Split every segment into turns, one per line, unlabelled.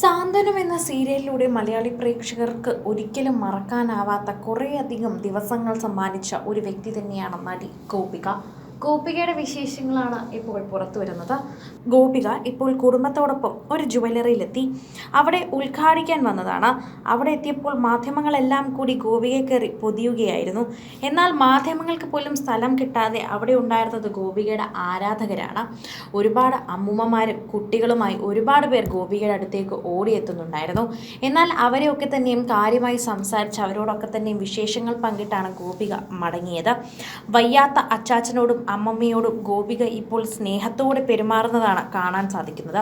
സാന്ത്വനം എന്ന സീരിയലിലൂടെ മലയാളി പ്രേക്ഷകർക്ക് ഒരിക്കലും മറക്കാനാവാത്ത കുറേയധികം ദിവസങ്ങൾ സമ്മാനിച്ച ഒരു വ്യക്തി തന്നെയാണ് നടി ഗോപിക. ഗോപികയുടെ വിശേഷങ്ങളാണ് ഇപ്പോൾ പുറത്തു വരുന്നത്. ഗോപിക ഇപ്പോൾ കുടുംബത്തോടൊപ്പം ഒരു ജുവലറിയിലെത്തി അവിടെ ഉദ്ഘാടിക്കാൻ വന്നതാണ്. അവിടെ എത്തിയപ്പോൾ മാധ്യമങ്ങളെല്ലാം കൂടി ഗോപികയെ കയറി പൊതിയുകയായിരുന്നു. എന്നാൽ മാധ്യമങ്ങൾക്ക് പോലും സ്ഥലം കിട്ടാതെ അവിടെ ഉണ്ടായിരുന്നത് ഗോപികയുടെ ആരാധകരാണ്. ഒരുപാട് അമ്മൂമ്മമാരും കുട്ടികളുമായി ഒരുപാട് പേർ ഗോപികയുടെ അടുത്തേക്ക് ഓടിയെത്തുന്നുണ്ടായിരുന്നു. എന്നാൽ അവരെയൊക്കെ തന്നെയും കാര്യമായി സംസാരിച്ച് അവരോടൊക്കെ തന്നെയും വിശേഷങ്ങൾ പങ്കിട്ടാണ് ഗോപിക മടങ്ങിയത്. വയ്യാത്ത അച്ചാച്ചനോടും അമ്മമ്മയോടും ഗോപിക ഇപ്പോൾ സ്നേഹത്തോടെ പെരുമാറുന്നതാണ് കാണാൻ സാധിക്കുന്നത്.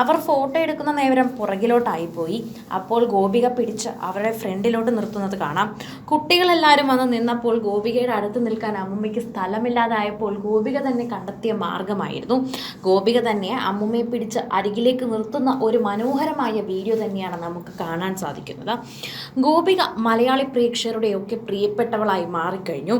അവർ ഫോട്ടോ എടുക്കുന്ന നേരം പുറകിലോട്ടായിപ്പോയി. അപ്പോൾ ഗോപിക പിടിച്ച് അവരുടെ ഫ്രണ്ടിലോട്ട് നിർത്തുന്നത് കാണാം. കുട്ടികളെല്ലാവരും വന്ന് നിന്നപ്പോൾ ഗോപികയുടെ അടുത്ത് നിൽക്കാൻ അമ്മമ്മയ്ക്ക് സ്ഥലമില്ലാതായപ്പോൾ ഗോപിക തന്നെ കണ്ടെത്തിയ മാർഗമായിരുന്നു. ഗോപിക തന്നെ അമ്മമ്മയെ പിടിച്ച് അരികിലേക്ക് നിർത്തുന്ന ഒരു മനോഹരമായ വീഡിയോ തന്നെയാണ് നമുക്ക് കാണാൻ സാധിക്കുന്നത്. ഗോപിക മലയാളി പ്രേക്ഷകരുടെയൊക്കെ പ്രിയപ്പെട്ടവളായി മാറിക്കഴിഞ്ഞു.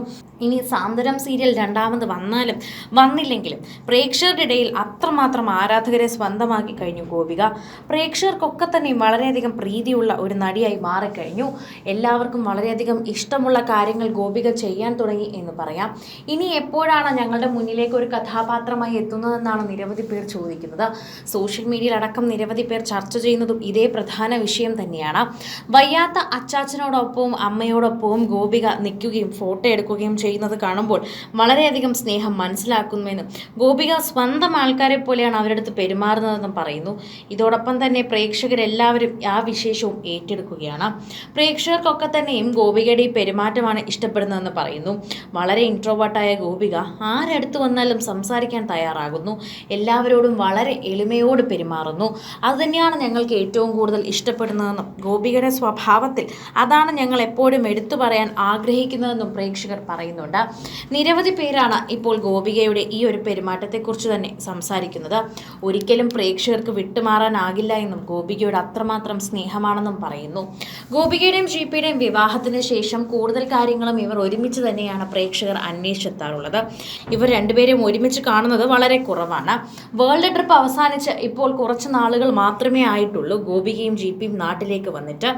ഇനി സാന്ത്വനം സീരിയൽ രണ്ടാമത് വന്നാലും വന്നില്ലെങ്കിലും പ്രേക്ഷകരുടെ ഇടയിൽ അത്രമാത്രം ആരാധകരെ സ്വന്തമാക്കി കഴിഞ്ഞു ഗോപിക. പ്രേക്ഷകർക്കൊക്കെ തന്നെ വളരെയധികം പ്രീതിയുള്ള ഒരു നടിയായി മാറിക്കഴിഞ്ഞു. എല്ലാവർക്കും വളരെയധികം ഇഷ്ടമുള്ള കാര്യങ്ങൾ ഗോപിക ചെയ്യാൻ തുടങ്ങി എന്ന് പറയാം. ഇനി എപ്പോഴാണ് ഞങ്ങളുടെ മുന്നിലേക്ക് ഒരു കഥാപാത്രമായി എത്തുന്നതെന്നാണ് നിരവധി പേർ ചോദിക്കുന്നത്. സോഷ്യൽ മീഡിയയിൽ അടക്കം നിരവധി പേർ ചർച്ച ചെയ്യുന്നതും ഇതേ പ്രധാന വിഷയം തന്നെയാണ്. വയ്യാത്ത അച്ചാച്ചനോടൊപ്പവും അമ്മയോടൊപ്പവും ഗോപിക നിൽക്കുകയും ഫോട്ടോ എടുക്കുകയും ചെയ്യുന്നത് കാണുമ്പോൾ വളരെയധികം സ്നേഹം മനസ്സിലാക്കുന്നുവെന്നും ഗോപിക സ്വന്തം ആൾക്കാരെ പോലെയാണ് അവരുടെ അടുത്ത് പെരുമാറുന്നതെന്നും പറയുന്നു. ഇതോടൊപ്പം തന്നെ പ്രേക്ഷകരെല്ലാവരും ആ വിശേഷവും ഏറ്റെടുക്കുകയാണ്. പ്രേക്ഷകർക്കൊക്കെ തന്നെയും ഗോപികയുടെ ഈ പെരുമാറ്റമാണ് ഇഷ്ടപ്പെടുന്നതെന്ന് പറയുന്നു. വളരെ ഇൻട്രോവേർട്ടായ ഗോപിക ആരടുത്ത് വന്നാലും സംസാരിക്കാൻ തയ്യാറാകുന്നു. എല്ലാവരോടും വളരെ എളിമയോട് പെരുമാറുന്നു. അതുതന്നെയാണ് ഞങ്ങൾക്ക് ഏറ്റവും കൂടുതൽ ഇഷ്ടപ്പെടുന്നതെന്നും ഗോപികയുടെ സ്വഭാവത്തിൽ അതാണ് ഞങ്ങൾ എപ്പോഴും എടുത്തു പറയാൻ ആഗ്രഹിക്കുന്നതെന്നും പ്രേക്ഷകർ പറയുന്നുണ്ട്. നിരവധി പേരാണ് ഇപ്പോൾ ഗോപികയുടെ ഈ ഒരു പെരുമാറ്റത്തെക്കുറിച്ച് തന്നെ സംസാരിക്കുന്നത്. ഒരിക്കലും പ്രേക്ഷകർക്ക് വിട്ടുമാറാനാകില്ല എന്നും ഗോപികയുടെ അത്രമാത്രം സ്നേഹമാണെന്നും പറയുന്നു. ഗോപികയുടെയും ജിപിയുടെയും വിവാഹത്തിന് ശേഷം കൂടുതൽ കാര്യങ്ങളും ഇവർ ഒരുമിച്ച് തന്നെയാണ് പ്രേക്ഷകർ അന്വേഷിച്ചെത്താറുള്ളത്. ഇവർ രണ്ടുപേരെയും ഒരുമിച്ച് കാണുന്നത് വളരെ കുറവാണ്. വേൾഡ് ട്രിപ്പ് അവസാനിച്ച് ഇപ്പോൾ കുറച്ച് നാളുകൾ മാത്രമേ ആയിട്ടുള്ളൂ ഗോപികയും ജി പിയും നാട്ടിലേക്ക് വന്നിട്ട്.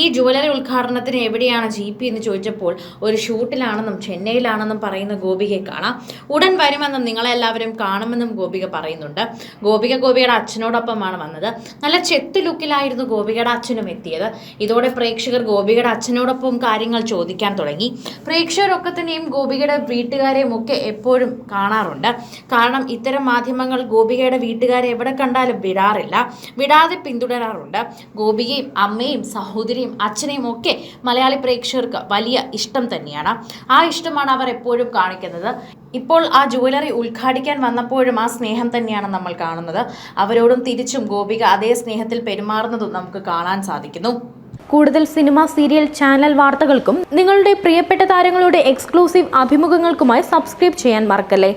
ഈ ജുവലറി ഉദ്ഘാടനത്തിന് എവിടെയാണ് ജി പി എന്ന് ചോദിച്ചപ്പോൾ ഒരു ഷൂട്ടിലാണെന്നും ചെന്നൈയിലാണെന്നും പറയുന്ന ഗോപികയെ കാണാം. ഉടൻ വരുമെന്നും നിങ്ങളെല്ലാവരും കാണുമെന്നും ഗോപിക പറയുന്നുണ്ട്. ഗോപിക ഗോപിയുടെ അച്ഛനോടൊപ്പമാണ് വന്നത്. നല്ല ചെത്ത് ലുക്കിലായിരുന്നു ഗോപികയുടെ അച്ഛനും എത്തിയത്. ഇതോടെ പ്രേക്ഷകർ ഗോപികയുടെ അച്ഛനോടൊപ്പം കാര്യങ്ങൾ ചോദിക്കാൻ തുടങ്ങി. പ്രേക്ഷകരൊക്കെ തന്നെയും ഗോപികയുടെ വീട്ടുകാരെയും ഒക്കെ എപ്പോഴും കാണാറുണ്ട്. കാരണം ഇത്തരം മാധ്യമങ്ങൾ ഗോപികയുടെ വീട്ടുകാരെ എവിടെ കണ്ടാലും വിടാറില്ല. വിടാതെ പിന്തുടരാറുണ്ട്. ഗോപികയും അമ്മയും സഹോദരിയും അച്ഛനെയും ഒക്കെ മലയാളി പ്രേക്ഷകർക്ക് വലിയ ഇഷ്ടം തന്നെയാണ്. ആ ഇഷ്ടമാണ് അവർ എപ്പോഴും കാണിക്കുന്നത്. ഇപ്പോൾ ആ ജുവലറി ഉദ്ഘാടിക്കാൻ വന്നപ്പോഴും ആ സ്നേഹം തന്നെയാണ് നമ്മൾ കാണുന്നത്. അവരോടും തിരിച്ചും ഗോപിക അതേ സ്നേഹത്തിൽ പെരുമാറുന്നതും നമുക്ക് കാണാൻ സാധിക്കുന്നു.
കൂടുതൽ സിനിമ സീരിയൽ ചാനൽ വാർത്തകൾക്കും നിങ്ങളുടെ പ്രിയപ്പെട്ട താരങ്ങളുടെ എക്സ്ക്ലൂസീവ് അഭിമുഖങ്ങൾക്കുമായി സബ്സ്ക്രൈബ് ചെയ്യാൻ മറക്കല്ലേ?